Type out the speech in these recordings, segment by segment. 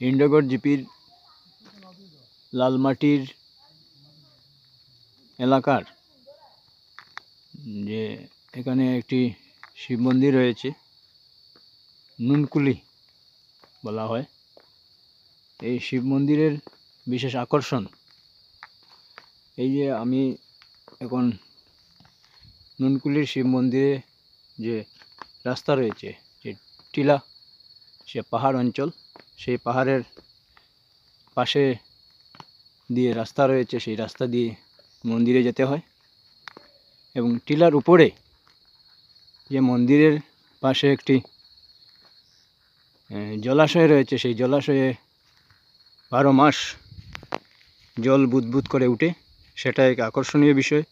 ইন্ডোগড় জিপির লালমাটির এলাকার যে এখানে একটি শিব মন্দির রয়েছে, নুনকুলি বলা হয়। এই শিব মন্দিরের বিশেষ আকর্ষণ এই যে আমি এখন নুনকুলির শিব মন্দিরে যে রাস্তা রয়েছে, যে টিলা সে পাহাড় অঞ্চল, সেই পাহাড়ের পাশে দিয়ে রাস্তা রয়েছে, সেই রাস্তা দিয়ে মন্দিরে যেতে হয়। এবং টিলার উপরে যে মন্দিরের পাশে একটি জলাশয় রয়েছে, সেই জলাশয়ে বারো মাস জল বুদবুদ করে উঠে। সেটা এক আকর্ষণীয় বিষয়।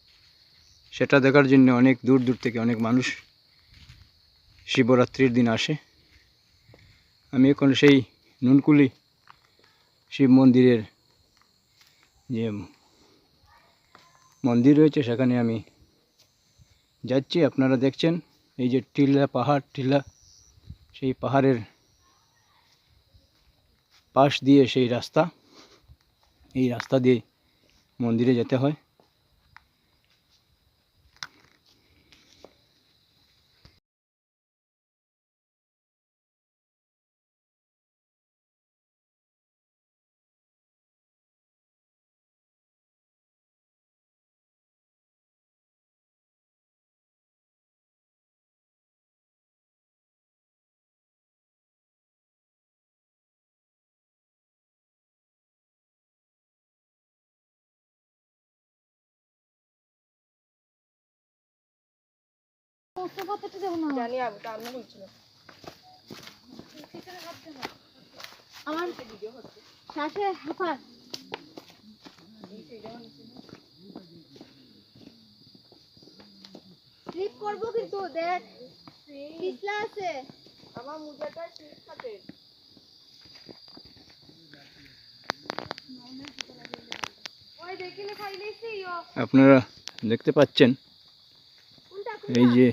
সেটা দেখার জন্য অনেক দূর দূর থেকে অনেক মানুষ শিবরাত্রির দিন আসে। আমি এখন সেই নুনকুলি শিব মন্দিরের যে মন্দির রয়েছে, সেখানে আমি যাচ্ছি। আপনারা দেখছেন এই যে টিলা পাহাড়, টিলা সেই পাহাড়ের পাশ দিয়ে সেই রাস্তা, এই রাস্তা দিয়ে মন্দিরে যেতে হয়। জানি আমি তো আমি আমার শ্বাসে হাঁফার স্লিপ করব কিন্তু দেখ। পিছলা আছে। আমার মুজাটা শীত খাতে ওই দেখিলে খাই লইছি ও। আপনারা দেখতে পাচ্ছেন কোনটা? এই যে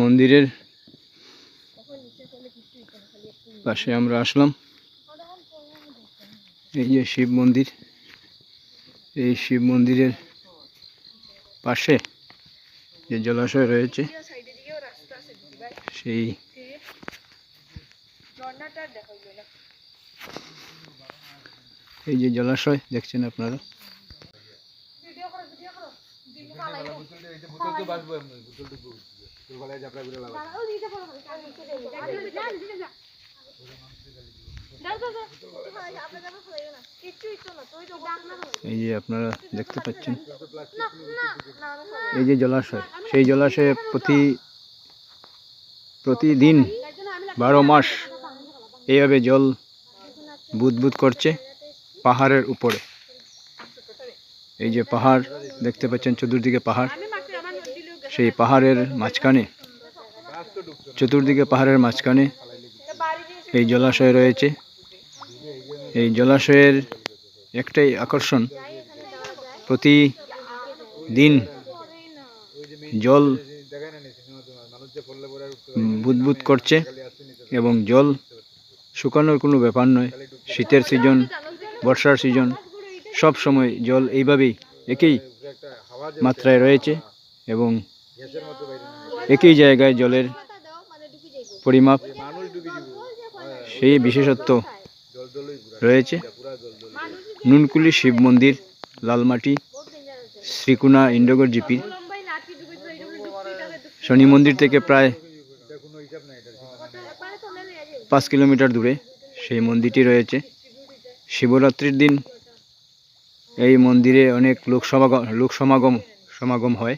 মন্দিরের পাশে আমরা আসলাম। এই যে শিব মন্দির, এই শিব মন্দিরের পাশে যে জলাশয় রয়েছে, সেই এই যে জলাশয়, দেখছেন আপনারা? এই যে আপনারা দেখতে পাচ্ছেন এই যে জলাশয় সেই জলাশয়ে প্রতি প্রতিদিন বারো মাস এইভাবে জল বুদবুদ করছে পাহাড়ের উপরে এই যে পাহাড়, দেখতে পাচ্ছেন চতুর্দিকে পাহাড়। সেই পাহাড়ের মাঝখানে, চতুর্দিকে পাহাড়ের মাঝখানে এই জলাশয় রয়েছে। এই জলাশয়ের একটাই আকর্ষণ প্রতি দিন জল বুদবুদ করছে এবং জল শুকানোর কোনো ব্যাপার নয়। শীতের সিজন বর্ষার সিজন সব সময় জল এইভাবেই একই মাত্রায় রয়েছে এবং একই জায়গায় জলের পরিমাপ সেই বিশেষত্ব রয়েছে। নুনকুলি শিব মন্দির, লালমাটি, শ্রীকুনা ইন্ডোগর জিপি। শনি মন্দির থেকে প্রায় পাঁচ কিলোমিটার দূরে সেই মন্দিরটি রয়েছে। শিবরাত্রির দিন এই মন্দিরে অনেক লোক সমাগম লোক সমাগম সমাগম হয়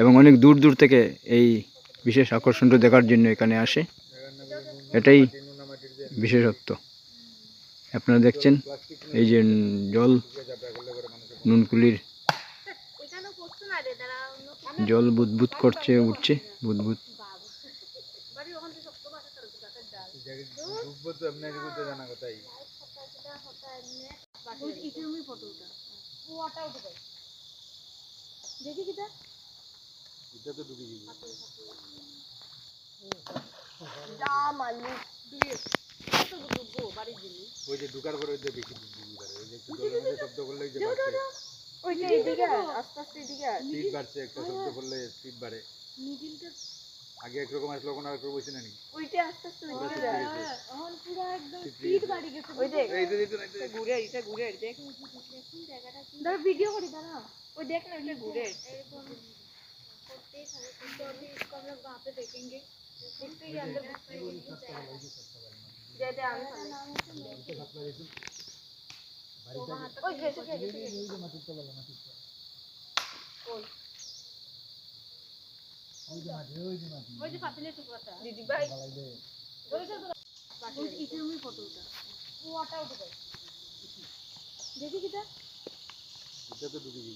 এবং অনেক দূর দূর থেকে এই বিশেষ আকর্ষণটা দেখার জন্য এখানে আসে। এটাই বিশেষত্ব। আপনারা দেখছেন, এই যে জল, নুনকুলির জল বুদবুদ করছে, উঠছে, বুদবুদ। জানা কথাই ওই ইতিরুমি ফটোটা ওটাও ঢুকাই দেখি কিটা। এটা তো ডুবি দিব যা মালিক কত ডুববো বাড়ির জিনিস। ওই যে ঢুকার পরে ওই যে বেশি ডুবডুবি করে ওই যে একটু জলের শব্দ করলে ওই যে বাড়ছে। ওইটা এদিকে আস্তে আস্তে এদিকে স্পিড বাড়ছে একটা শব্দ করলে স্পিড বাড়ে। আগে একরকম আসলো কোনো আরেকরকম হয়েছে না নি ওইটা আস্তে আস্তে ওইদিকে যায় এখন পুরো একদম Speed স্পিড গেছে। বাড়ি গেছে ওই দেখ এই তো এই তো এই তো এটা ঘুরে এটা ঘুরে দেখ ধর ভিডিও করি দাঁড়া ওই দেখ না এটা ঘুরে एयरफोन करते हैं तो अभी इसको हम लोग वहाँ पे फेंकेंगे देखते ही अंदर घुसते ही नहीं जाएगा যেটা আমি नाम है तो वहाँ तक ওই গেছে গেছে ওই যে পাতিলের টুকরাটা দিদি ভাই। দেখি কিটা এটা তো দিবি